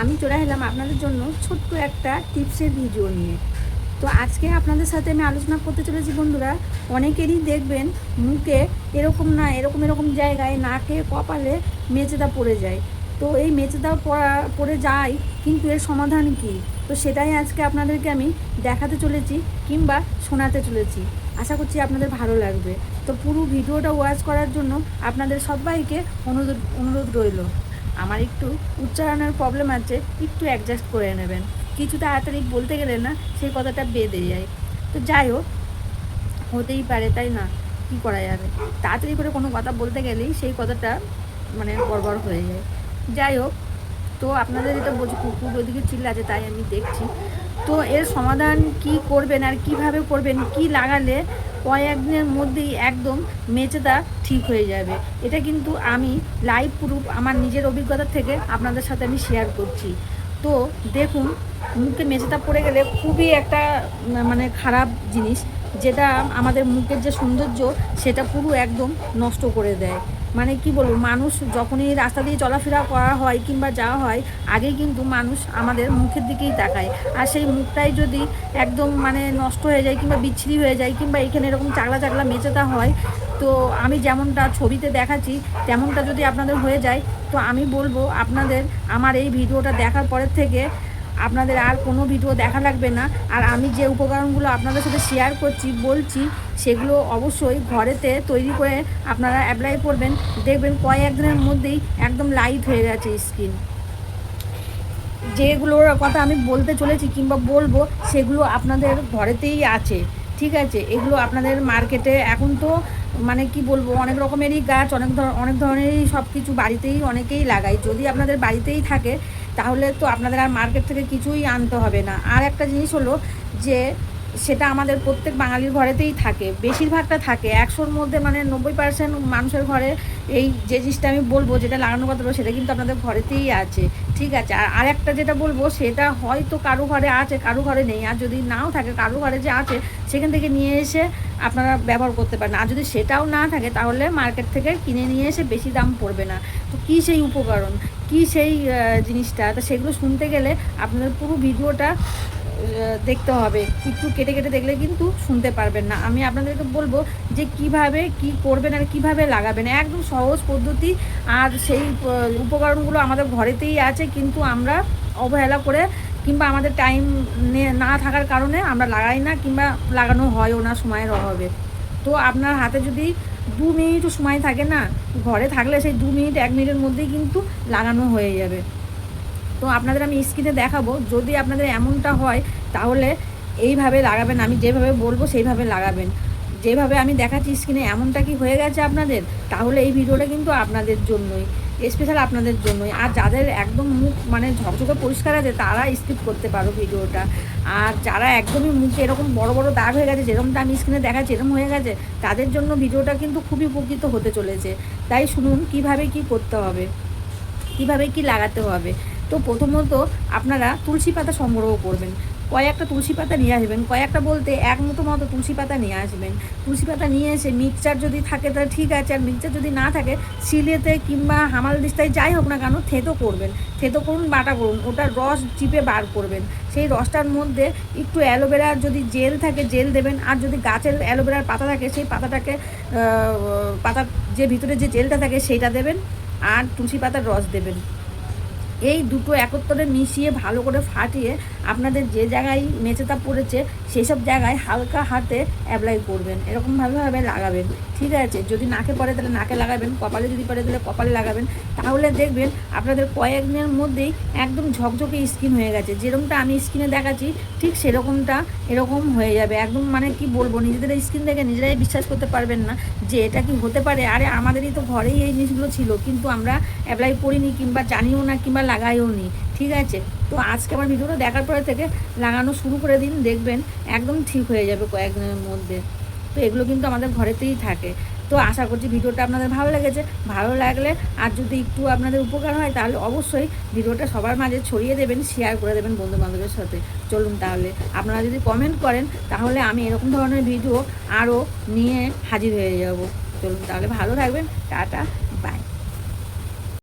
আমি চলে এলাম আপনাদের জন্য ছোট্ট একটা টিপসের ভিডিও নিয়ে। তো আজকে আপনাদের সাথে আমি আলোচনা করতে চলেছি বন্ধুরা, অনেকেরই দেখবেন মুখে এরকম না, এরকম এরকম জায়গায় নাকে কপালে মেচেদা পড়ে যায়। তো এই মেচেদা পড়া, পড়ে যায়, কিন্তু এর সমাধান কি? তো সেটাই আজকে আপনাদেরকে আমি দেখাতে চলেছি কিংবা শোনাতে চলেছি। আশা করছি আপনাদের ভালো লাগবে। তো পুরো ভিডিওটা ওয়াচ করার জন্য আপনাদের সবাইকে অনুরোধ অনুরোধ রইল। আমার একটু উচ্চারণের প্রবলেম আছে, একটু অ্যাডজাস্ট করে নেবেন। কিছু তাড়াতাড়ি বলতে গেলে না, সেই কথাটা বেঁধে যায়। তো যাই হোক, হতেই পারে, তাই না? কী করা যাবে? তাড়াতাড়ি করে কোনো কথা বলতে গেলেই সেই কথাটা মানে গড়বড় হয়ে যায়। যাই হোক, তো আপনাদের এটা বলছি, কুকুর ওদিকে চিল্লাছে তাই আমি দেখছি। তো এর সমাধান কি করবেন আর কীভাবে করবেন, কি লাগালে কয়েকদিনের মধ্যেই একদম মেচেদা ঠিক হয়ে যাবে। এটা কিন্তু আমি লাইভ প্রুফ আমার নিজের অভিজ্ঞতা থেকে আপনাদের সাথে আমি শেয়ার করছি। তো দেখুন, মুখে মেচেদা পড়ে গেলে খুবই একটা মানে খারাপ জিনিস, যেটা আমাদের মুখের যে সৌন্দর্য, সেটা পুরো একদম নষ্ট করে দেয়। মানে কি বলব, মানুষ যখনই রাস্তা দিয়ে চলাফেরা করা হয় কিংবা যাওয়া হয় আগেই কিন্তু মানুষ আমাদের মুখের দিকেই তাকায়। আর সেই মুখটাই যদি একদম মানে নষ্ট হয়ে যায় কিংবা বিচ্ছিরি হয়ে যায় কিংবা এখানে এরকম চাগলা চাগলা মেচেতা হয়, তো আমি যেমনটা ছবিতে দেখাচ্ছি, তেমনটা যদি আপনাদের হয়ে যায়, তো আমি বলব আপনাদের আমার এই ভিডিওটা দেখার পরের থেকে আপনাদের আর কোনো ভিডিও দেখা লাগবে না। আর আমি যে উপকরণগুলো আপনাদের সাথে শেয়ার করছি, বলছি, সেগুলো অবশ্যই ঘরেতে তৈরি করে আপনারা অ্যাপ্লাই করবেন। দেখবেন কয়েকদিনের মধ্যেই একদম লাইট হয়ে গেছে স্কিন যেগুলোর কথা আমি বলতে চলেছি কিংবা বলব, সেগুলো আপনাদের ঘরেতেই আছে। ঠিক আছে? এগুলো আপনাদের মার্কেটে এখন তো মানে কি বলব, অনেক রকমেরই গাছ, অনেক ধর, অনেক ধরনেরই সব কিছু বাড়িতেই অনেকেই লাগায়। যদি আপনাদের বাড়িতেই থাকে তাহলে তো আপনাদের আর মার্কেট থেকে কিছুই আনতে হবে না। আর একটা জিনিস হলো যে, সেটা আমাদের প্রত্যেক বাঙালির ঘরেতেই থাকে। বেশিরভাগটা থাকে। একশোর মধ্যে মানে নব্বই পার্সেন্ট মানুষের ঘরে এই যে জিনিসটা আমি বলব, যেটা লাগানোর কথা সেটা কিন্তু আপনাদের ঘরেতেই আছে। ঠিক আছে? আর আরেকটা যেটা বলব, সেটা হয়তো কারও ঘরে আছে, কারও ঘরে নেই। আর যদি নাও থাকে, কারও ঘরে যে আছে, সেখান থেকে নিয়ে এসে আপনারা ব্যবহার করতে পারেন। আর যদি সেটাও না থাকে, তাহলে মার্কেট থেকে কিনে নিয়ে এসে বেশি দাম পড়বে না। তো কী সেই উপকরণ? কী সেই জিনিসটা? তো সেগুলো শুনতে গেলে আপনাদের পুরো ভিডিওটা দেখতে হবে। একটু কেটে কেটে দেখলে কিন্তু শুনতে পারবেন না। আমি আপনাদেরকে বলব যে কীভাবে কি করবেন আর কীভাবে লাগাবেন। একদম সহজ পদ্ধতি। আর সেই উপকরণগুলো আমাদের ঘরেতেই আছে, কিন্তু আমরা অবহেলা করে কিংবা আমাদের টাইম না থাকার কারণে আমরা লাগাই না কিংবা লাগানো হয়ও না সময়ের অভাবে। তো আপনার হাতে যদি দু মিনিটও সময় থাকে না, ঘরে থাকলে সেই দু মিনিট, এক মিনিটের মধ্যেই কিন্তু লাগানো হয়ে যাবে। তো আপনাদের আমি স্ক্রিনে দেখাবো, যদি আপনাদের এমনটা হয়, তাহলে এইভাবে লাগাবেন, আমি যেভাবে বলব সেইভাবে লাগাবেন। যেভাবে আমি দেখাচ্ছি স্ক্রিনে এমনটা কি হয়ে গেছে আপনাদের, তাহলে এই ভিডিওটা কিন্তু আপনাদের জন্যই। স্পেশাল আপনাদের জন্যই। আর যাদের একদম মুখ মানে ঝকঝকে পরিষ্কার আছে, তারা স্কিপ করতে পারো ভিডিওটা। আর যারা একদমই মুখে এরকম বড় বড় দাগ হয়ে গেছে যেরকমটা আমি স্ক্রিনে দেখাচ্ছি, এরকম হয়ে গেছে, তাদের জন্য ভিডিওটা কিন্তু খুবই উপকৃত হতে চলেছে। তাই শুনুন, কীভাবে কি করতে হবে? কীভাবে কি লাগাতে হবে? তো প্রথমত আপনারা তুলসী পাতা সংগ্রহ করবেন। কয়েকটা তুলসী পাতা নিয়ে আসবেন, কয়েকটা বলতে এক মুঠো মতো তুলসী পাতা নিয়ে আসবেন। তুলসী পাতা নিয়ে এসে মিক্সচার যদি থাকে তাহলে ঠিক আছে, আর মিক্সচার যদি না থাকে সিলেতে কিংবা হামাল দিস্তায় যাই হোক না কেন থেতো করবেন। থেতো করুন, বাটা করুন ওটার রস চিপে বার করবেন। সেই রসটার মধ্যে একটু অ্যালোভেরার যদি জেল থাকে, জেল দেবেন, আর যদি গাছের অ্যালোভেরার পাতা থাকে, সেই পাতাটাকে পাতার যে ভিতরে যে জেলটা থাকে, সেইটা দেবেন, আর তুলসী পাতার রস দেবেন। এই দুটো একত্রে মিশিয়ে ভালো করে ফাটিয়ে আপনাদের যে জায়গায় মেচেতা পড়েছে সেই সব জায়গায় হালকা হাতে অ্যাপ্লাই করবেন। এরকমভাবে ভাবে লাগাবেন। ঠিক আছে? যদি নাকে পড়ে তাহলে নাকে লাগাবেন, কপালে যদি পড়ে তাহলে কপালে লাগাবেন। তাহলে দেখবেন আপনাদের কয়েকদিনের মধ্যেই একদম ঝকঝকে স্কিন হয়ে গেছে। যেরকমটা আমি স্কিনে দেখাচ্ছি, ঠিক সেরকমটা এরকম হয়ে যাবে। একদম মানে কি বলব? নিজেদের স্কিন দেখে নিজেরাই বিশ্বাস করতে পারবেন না যে এটা কি হতে পারে। আরে আমাদেরই তো ঘরেই এই জিনিসগুলো ছিল, কিন্তু আমরা অ্যাপ্লাই করিনি কিংবা জানিও না কিংবা লাগাইও নি, ঠিক আছে? তো আজকে আমার ভিডিওটা দেখার পরে থেকে লাগানো শুরু করে দিন, দেখবেন একদম ঠিক হয়ে যাবে কয়েকদিনের মধ্যে। তো এগুলো কিন্তু আমাদের ঘরেতেই থাকে। তো আশা করছি ভিডিওটা আপনাদের ভালো লেগেছে। ভালো লাগলে আর যদি একটু আপনাদের উপকার হয়, তাহলে অবশ্যই ভিডিওটা সবার মাঝে ছড়িয়ে দেবেন শেয়ার করে দেবেন বন্ধু বান্ধবের সাথে। চলুন তাহলে, আপনারা যদি কমেন্ট করেন, তাহলে আমি এরকম ধরনের ভিডিও আরও নিয়ে হাজির হয়ে যাব। চলুন তাহলে ভালো থাকবেন। টাটা।